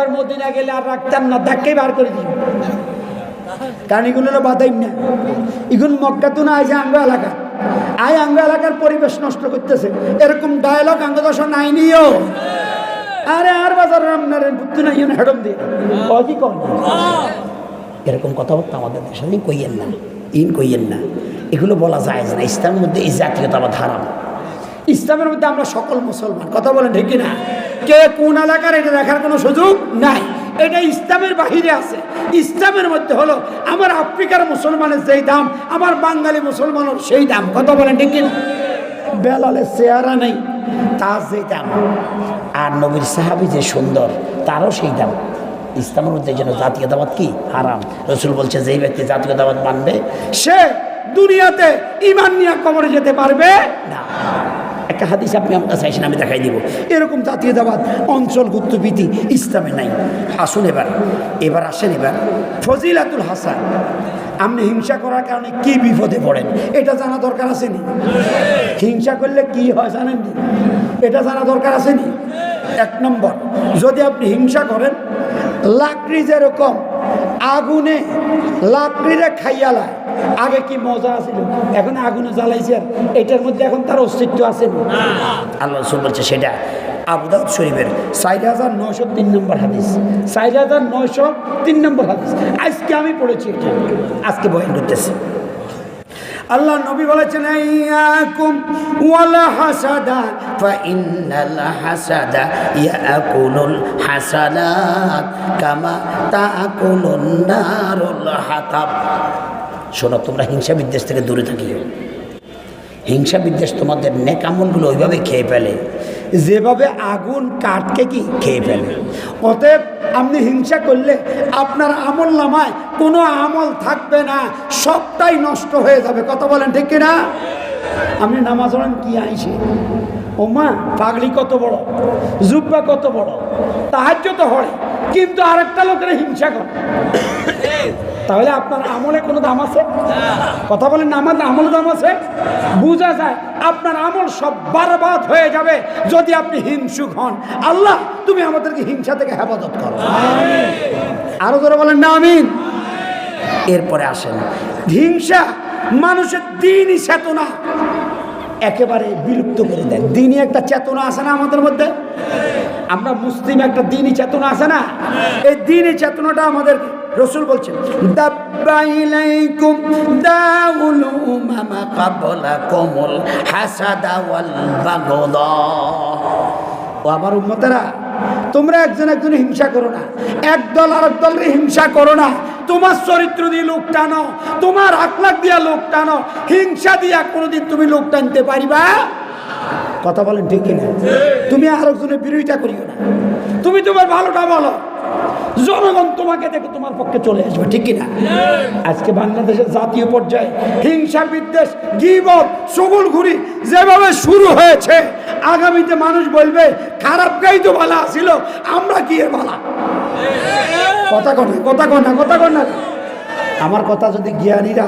এবার মদিনা গেলে আর রাখতাম না, ধাক্কাই বার করে দিল কারণ এগুলো বাদাইম না। এগুলো মক্কা তো না আছে আঙ্গ এলাকা। আই আঙ্গ এলাকার পরিবেশ নষ্ট করতেছে। এরকম ডায়লগ আঙ্গ দশ নাই নিও আরে আর বাজার রামনারে বুদ্ধি নাই হেডম দিয়ে কি কয়? এরকম কথাবার্তা আমাদের দেশে কইয়েন না ইন কইয়েন না। এগুলো বলা যায় না, ইসলামের মধ্যে এই জাতীয়তাবাদ হারাম। ইসলামের মধ্যে আমরা সকল মুসলমান। কথা বলেন ঠিক না কে কোন এলাকার এটা দেখার কোনো সুযোগ নাই। এটা ইসলামের বাহিরে আছে। ইসলামের মধ্যে হলো আমার আফ্রিকার মুসলমানের যেই দাম, আমার বাঙালি মুসলমানের সেই দাম। কথা বলেন ঠিক না বেলালের চেহারা নেই, তার যে দাম। আর নবীর সাহাবি যে সুন্দর, তারও সেই দাম। ইসলামের মধ্যে যেন জাতীয় জাতীয়তাবাদ কি? হারাম। রসুল বলছে, যেই ব্যক্তি জাতীয় জাতীয়তাবাদ মানবে, সে দুনিয়াতে ইমান নিয়ে কবরে যেতে পারবে না। একটা হাদিস আপনি আমার কাছে আসেন, আমি দেখাই দিব। এরকম জাতীয়তাবাদ, অঞ্চল গুত্তভীতি ইসলামে নাই। আসুন এবার এবার আসেন এবার। ফজিলাতুল হাসান, আপনি হিংসা করার কারণে কি বিপদে পড়েন? এটা জানা দরকার আছে নি হিংসা করলে কি হয় জানেন এটা জানা দরকার আছে নি এক নম্বর, যদি আপনি হিংসা করেন, লাকড়ি যেরকম আগুনে লাকড়িরে খাইয়ালায় আগে কি মজা আছিল? এখন আগুনে জ্বালাইছে আর এটার মধ্যে এখন তার অস্তিত্ব আছে। আল্লাহ রসুল বলছে সেটা আবুদাউদ শরীফের চার হাজার নয়শো তিন নম্বর হাদিস। চার হাজার নয়শো তিন নম্বর হাদিস। আজকে আমি পড়েছি এটা। আজকে বয়ান করতেছি। আল্লাহ নবী বলেছেন ইয়াকুম ওয়ালা হাসাদা ফাইন্নাল হাসাদা ইয়াকুলুল হাসানাত কামা তাকুলুন নারুল হাতাব। শোনো, তোমরা হিংসা বিদ্বেষ থেকে দূরে থাকিও। হিংসা বিদ্বেষ তোমাদের নেকামলগুলো ওইভাবে খেয়ে ফেলে। যেভাবে আগুন কাঠকে কি খেয়ে ফেলে। অতএব আপনি হিংসা করলে আপনার আমল নামায় কোনো আমল থাকবে না, সবটাই নষ্ট হয়ে যাবে। কথা বলেন ঠিক কিনা? আপনি নামাজ কি আইসে ও মা পাগলি কত বড়, জুব্বা কত বড় তাহার্য তো হয় কিন্তু আরেকটা লোকের হিংসা করে। তাহলে আপনার আমলে কোনো দাম আছে? কথা বলেন আমার আমলে দাম আছে? বোঝা যায় আপনার আমল সব বারবাদ হয়ে যাবে যদি আপনি হিংসুক হন। আল্লাহ তুমি আমাদেরকে হিংসা থেকে হেফাজত করো। আরও ধরে বলেন না আমিন। এরপরে আসেন। হিংসা মানুষের দিনই চেতনা। একেবারে বিলুপ্ত করে দেয়। দিনই একটা চেতনা আছে না আমাদের মধ্যে? আমরা মুসলিম একটা দিনই চেতনা আছে না? এই দিনই চেতনাটা আমাদের রসুল বলছেন ও আমার উম্মতেরা, তোমরা একজন একজন হিংসা করো না, এক দল আর দলের হিংসা করো না। তোমার চরিত্র দিয়ে লোক টানো, তোমার আকলাক দিয়া লোক টানো, হিংসা দিয়া কোনোদিন তুমি লোক টানতে পারিবা? কথা বলেন ঠিক কিনা? তুমি আর একজনের বিরোধিতা করিও না। তুমি তোমার ভালোটা বলো। জনগণ তোমাকে দেখে তোমার পক্ষে চলে আসবে, ঠিক কিনা? আজকে বাংলাদেশের জাতীয় পর্যায়ে হিংসা বিদ্বেষ, গিবত, সবুল ঘুরি যেভাবে শুরু হয়েছে, আগামীতে মানুষ বলবে খারাপ গাই তো ভালো আসিল আমরা কি এর ভালা কথা কথা কথা কন কথা কন আমার কথা যদি জ্ঞানীরা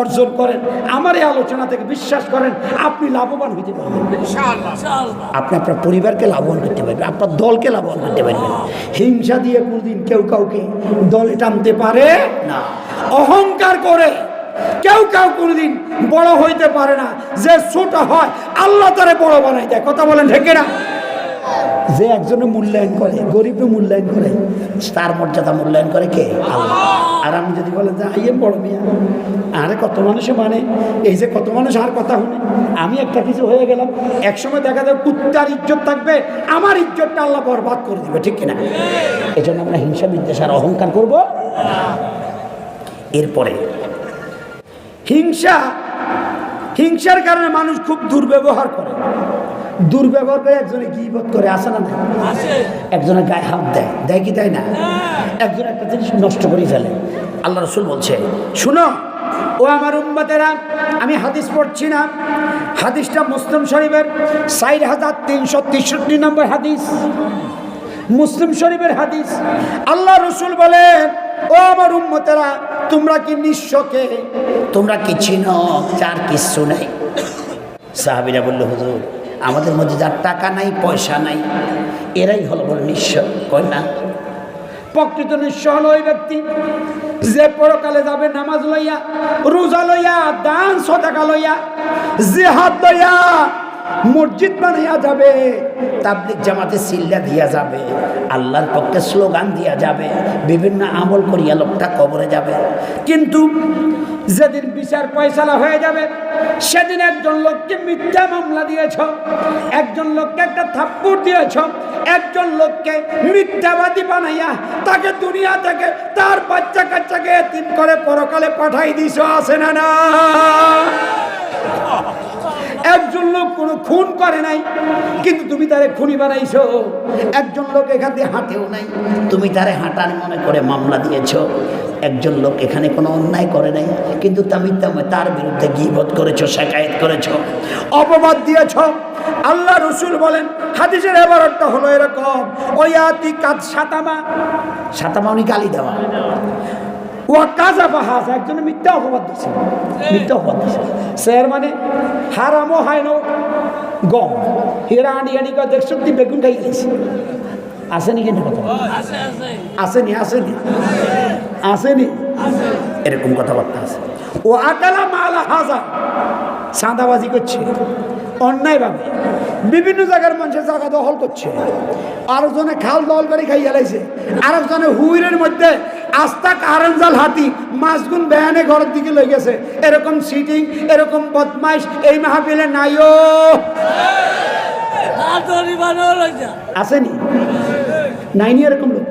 অর্জন করেন আমার এই আলোচনা থেকে বিশ্বাস করেন আপনি লাভবান হইতে পারবেন। আপনি আপনার পরিবারকে লাভবান করতে পারবেন আপনার দলকে লাভবান করতে পারবেন। হিংসা দিয়ে কোনোদিন কেউ কাউকে দলে টানতে পারে না। অহংকার করে কেউ কেউ কোনোদিন বড় হইতে পারে না। যে ছোট হয় আল্লাহ তারে বড় বানাই দেয়। কথা বলেন ঢেকে না। যে একজনে মূল্যায়ন করে, গরিবকে মূল্যায়ন করে, তার মর্যাদা মূল্যায়ন করে কে? আর আমি যদি বলেন যে আইএম বড় মিয়া। আরে কত মানুষে মানে? এই যে কত মানুষ, আর কথা শুনে। আমি একটা কিছু হয়ে গেলাম, একসময় দেখা যাবে কুত্তার ইজ্জত থাকবে, আমার ইজ্জতটা আল্লাহ বরবাদ করে দিবে, ঠিক কিনা? এই জন্য আমরা হিংসা, বিদ্বেষ আর অহংকার করব এরপরে, হিংসা, হিংসার কারণে মানুষ খুব দুর্ব্যবহার করে। দুর্ব্যবহার করে একজনে গিবত করে আসে না একজনের গায়ে হাত দেয়। দেয় কি তাই না? একজন একটা জিনিস নষ্ট করে ফেলে। আল্লাহ রসুল বলছে শুনো ও আমার উম্মতেরা আমি হাদিস পড়ছি না। হাদিসটা মুসলিম শরীফের চার হাজার তিনশো তেষট্টি নম্বর হাদিস। মুসলিম শরীফের হাদিস। আল্লাহ রসুল বলেন ও আমার উম্মতেরা তোমরা কি নিঃস্বকে তোমরা কি চিনো? যার কিচ্ছু নাই। সাহাবিরা বলল হুজুর আমাদের মধ্যে যার টাকা নাই, পয়সা নাই, এরাই হলো বড় নিঃস্ব না? প্রকৃত নিঃস্ব হল ওই ব্যক্তি, যে পরকালে যাবে নামাজ লইয়া, রোজা লইয়া, দান, সদাকা লইয়া জিহাদ লইয়া মসজিদ বানাইয়া যাবে তাবলিক জামাতে সিল্লা দিয়া যাবে, আল্লাহর পক্ষে স্লোগান দিয়া যাবে, বিভিন্ন আমল করিয়া লোকটা কবরে যাবে। কিন্তু যেদিন বিচার পয়সালা হয়ে যাবে, সেদিন একজন লোককে মিথ্যা মামলা দিয়েছ, একজন লোককে একটা থাপ্পড় দিয়েছ, একজন লোককে মিথ্যাবাদী বানাইয়া তাকে দুনিয়া থেকে তার বাচ্চা কাচ্চাকে তিন করে পরকালে পাঠাই দিছ আসে না না? একজন লোক কোনো খুন করে নাই, কিন্তু তুমি তারে খুনি বানাইছো। একজন লোক এখান দিয়ে হাঁটেও নাই, তুমি তারে হাঁটার মনে করে মামলা দিয়েছ। একজন লোক এখানে কোনো অন্যায় করে নাই, কিন্তু তামি তার বিরুদ্ধে গিবত করেছ শেখায়ত করেছ, অপবাদ দিয়েছ। আল্লাহ রসুল বলেন, হাদিসের এবারটা হলো এরকম ওয়াতি কাজ সাতামা সাতামা উনি গালি দেওয়া। ও কাজা একজনে মিথ্যা দিচ্ছে দিচ্ছে মানে আসেনি এরকম কথাবার্তা আছে। ও আকালা মালা হাজা, সাদাবাজি করছে। অন্যায়ভাবে বিভিন্ন জায়গার মানুষের জায়গা দখল করছে। আরেকজনে খাল দল করে খাইয়া লাইছে। আরেকজনে হুইরের মধ্যে আস্তা কারেন জাল হাতি মাছগুন বেয়ানে ঘরের দিকে লই গেছে। এরকম সিটিং এরকম বদমাইশ এই মাহফিলে নাইও আসেনি? নাইনি এরকম লোক?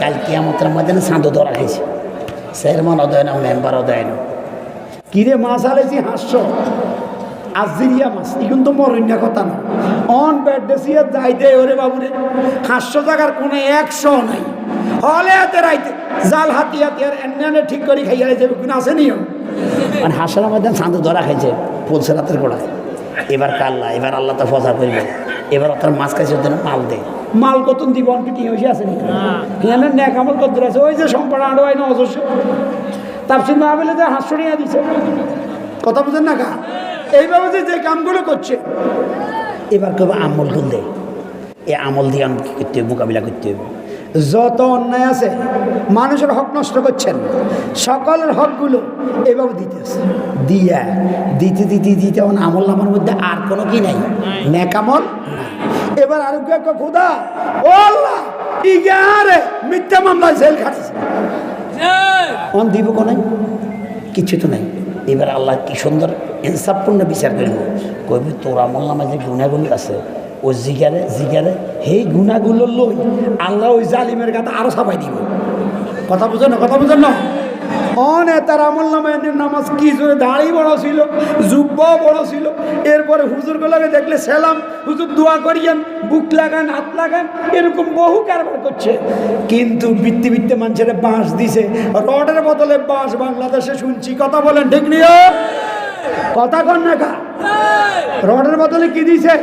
কাল কিয়ামতের মধ্যে না সাঁদো ধরা খাইছে। চেয়ারম্যান অদয় না মেম্বার অদয় না। কিরে মাছ আলেছি হাস্য আজিরিয়া মাছ এখন তো মরণ্যা কথা না। অন ব্যাড ডেসিয়া যাই দে ওরে বাবুরে। হাস্য জায়গার কোনো একশো নাই। হলে হাতে রাইতে জাল হাতি হাতি আর এনে ঠিক করে খাইয়া যাবে কোনো আছে নিয়ম? মানে হাঁসের মধ্যে চাঁদে ধরা খাইছে পলসে রাতের গোড়ায় এবার কাল্লা এবার আল্লাহ তো ফসা করবে। এবার তার মাছ খাইছে জন্য মাল দে। মাল কত দিব টি হয়েছে নাকি? এখানে ন্যাক আমল কত আছে ওই যে সম্পদ আড়ো হয় না অজস্র। তার সঙ্গে আবেলে যে হাস্য নিয়ে দিছে। কথা বুঝেন না কা এইভাবে যে যে কামগুলো করছে। এবার কেউ আমল গুল দেয় এ আমল দিয়ে আমি কি করতে হবে মোকাবিলা করতে হবে। যত অন্যায় আছে মানুষের হক নষ্ট করছেন সকলের হকগুলো এভাবে দিতেছে দিয়া দিতে দিতে দিতে এখন আমল নামার মধ্যে আর কোনো কি নাই? ন্যাকামল নাই। এবার আর খোদা ও আল্লাহ ইগারে মিথ্যা মামলায় জেল খাটছে অন দিব কোনাই কিছু তো নাই। এবার আল্লাহ কি সুন্দর ইনসাফপূর্ণ বিচার করব কইবে তোর আমল নামা যে গুণাগুলি আছে ও জিগারে জিগারে সেই গুণাগুলো লই আল্লাহ ওই জালিমের গাতে আরও সাফাই দিব। কথা বুঝো না, কথা বুঝো না? অনে তার আমল নামে নামাজ কি জোরে দাড়ি বড় ছিল, জুব্ব বড় ছিল। এরপরে হুজুর গুলোকে দেখলে সেলাম, হুজুর দোয়া করিয়েন, বুক লাগান, হাত লাগান, এরকম বহু কারবার করছে। কিন্তু বৃত্তি বৃত্তি মানুষের বাঁশ দিছে, রডের বদলে বাঁশ বাংলাদেশে শুনছি, কথা বলেন ঠিক নিও কথা কন না রডের বদলে কি দিছে?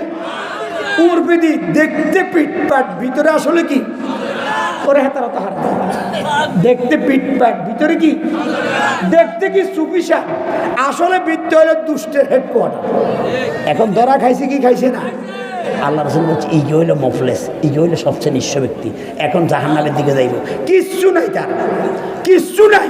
উর্বিদি দেখতে পিটপাট ভিতরে আসলে কি? ওরে হাতার হাত হার দেখতে পিটপাট ভিতরে কি? দেখতে কি সুপিসা আসলে বৃত্তি হলো দুষ্টের হেডকোয়ার্টার এখন ধরা খাইছে কি খাইছে না? আল্লাহ রসুল বলছে, এই যে হইল মফলেস, এই হইল সবচেয়ে নিঃস্ব ব্যক্তি। এখন জাহান্নামের দিকে যাইব। কিচ্ছু নাই তার। কিচ্ছু নাই।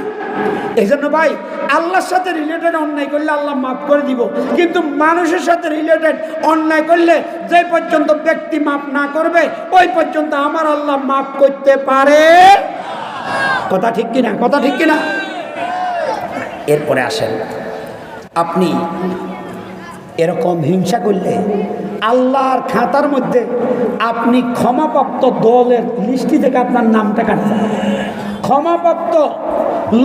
এই জন্য ভাই, আল্লাহর সাথে রিলেটেড অন্যায় করলে আল্লাহ মাফ করে দিব। কিন্তু মানুষের সাথে রিলেটেড অন্যায় করলে যে পর্যন্ত ব্যক্তি মাফ না করবে, ওই পর্যন্ত আমার আল্লাহ মাফ করতে পারে। কথা ঠিক কিনা? কথা ঠিক কিনা? এরপরে আসেন। আপনি এরকম হিংসা করলে আল্লাহর খাতার মধ্যে আপনি ক্ষমাপ্রাপ্ত দলের লিস্টি থেকে আপনার নামটা কাটছেন ক্ষমাপ্রাপ্ত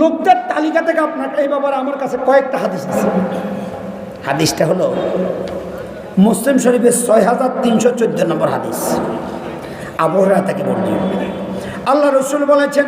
লোকদের তালিকা থেকে আপনাকে, এই ব্যাপারে আমার কাছে কয়েকটা হাদিস আছে। হাদিসটা হলো মুসলিম শরীফের ছয় হাজার তিনশো চোদ্দ নম্বর হাদিস। আবহাওয়া তাকে বললি আল্লাহ রসুল বলেছেন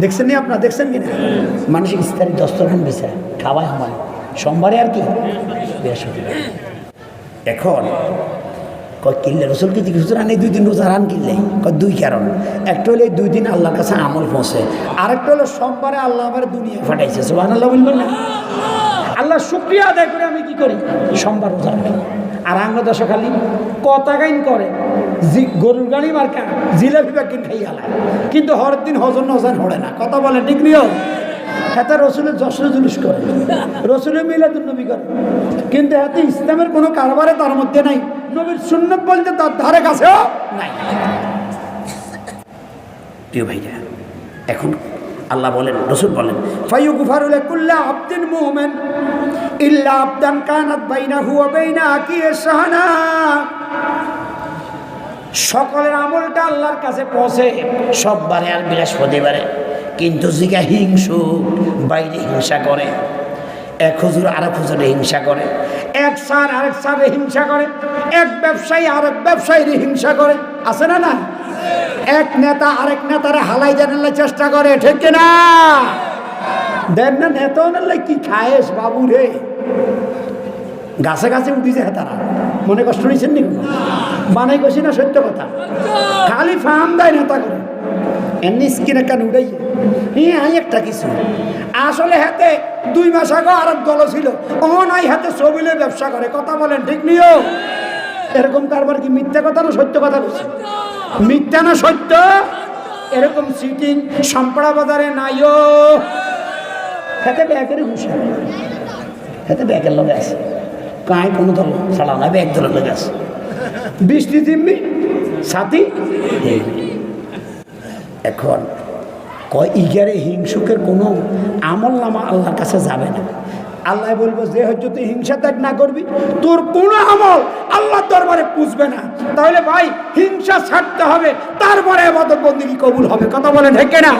দেখছেন নি আপনার? দেখছেন কিনা? মানুষ ইস্তারি দস্তরখান বেছে খাওয়ায় আমার সোমবারে আর কি? এখন কয় কিনলে? রসুল কি জিজ্ঞেস করছেন, "আনি দুই দিন রোজা রান কিনলে? কয় দুই কারণ। একটা হলে দুই দিন আল্লাহর কাছে আমল পৌঁছে। আরেকটা হলো সোমবারে আল্লাহ আমার দুনিয়া ফাটাইছে সোহান আল্লাহ বলবেন না? আল্লাহ শুক্রিয়া আদায় করে আমি কি করি? সোমবার রোজা আর আঙ্গ দশ খালি। কথা গাইন করে? গরুর গাড়ি মার্কা, জিলাপি বাকিন খাই আলায় কিন্তু হরের দিন হজন নজন হরে না। কথা বলে, ঠিক নিও হাতে রসুলের যশ্ন জুলুস করে। রসুলের নবী করে। কিন্তু হাতে ইসলামের কোনো কারবারে তার মধ্যে নাই। নবীর সুন্নত বলতে তার ধারে কাছেও নাই। প্রিয় ভাইরা, এখন আল্লাহ বলেন, রসুল বলেন ফাইউ গুফারুল কুল্লা আব্দিন মুমেন ইল্লা আবদান কানাত বাইনাহু ওয়া বাইনা আকিয়ে সাহানা সকলের আমলটা আল্লাহর কাছে পৌঁছে, সববারে আর বৃহস্পতিবারে। কিন্তু জিগা হিংসু বাইরে হিংসা করে, এক হুজুর আরেক হুজুরে হিংসা করে, এক সার আরেক সারে হিংসা করে, এক ব্যবসায়ী আরেক ব্যবসায়ীর হিংসা করে, আছে না না এক নেতা আরেক নেতারে হালাই জানালে চেষ্টা করে, ঠিক না দেন না, নেতা কি খায়েস বাবু রে? গাছে গাছে উঠিছে তারা। মনে কষ্ট নিয়েছেন নি? বানাই গেছি না সত্য কথা? খালি ফার্ম দেয় নেতা করে। এমনি স্কিনে কান উড়াই হ্যাঁ আই একটা কিছু। আসলে হাতে দুই মাস আগে আর এক দল ছিল। অন আই হাতে সবিলে ব্যবসা করে। কথা বলেন, ঠিক নিও এরকম কারবার কি মিথ্যা কথা না সত্য কথা বলছে? মিথ্যা না সত্য? এরকম সিটিং সম্পড়া বাজারে নাইও হাতে ব্যাগের হুঁশা। হাতে ব্যাগের লগে আছে। কাঁই কোনো দল ছাড়া না ব্যাগ ধরে লগে আছে বৃষ্টি দিম্বি সাথী এখন কয় ইগারে হিংসুকের কোনো আমল নামা আল্লাহর কাছে যাবে না। আল্লাহ বলব যে হয়তো তুই হিংসা ত্যাগ না করবি তোর কোনো আমল আল্লাহ দরবারে পুষবে না। তাহলে ভাই হিংসা ছাড়তে হবে তারপরে আবাদত বন্দিগি কবুল হবে? কথা বলে ঢেকে না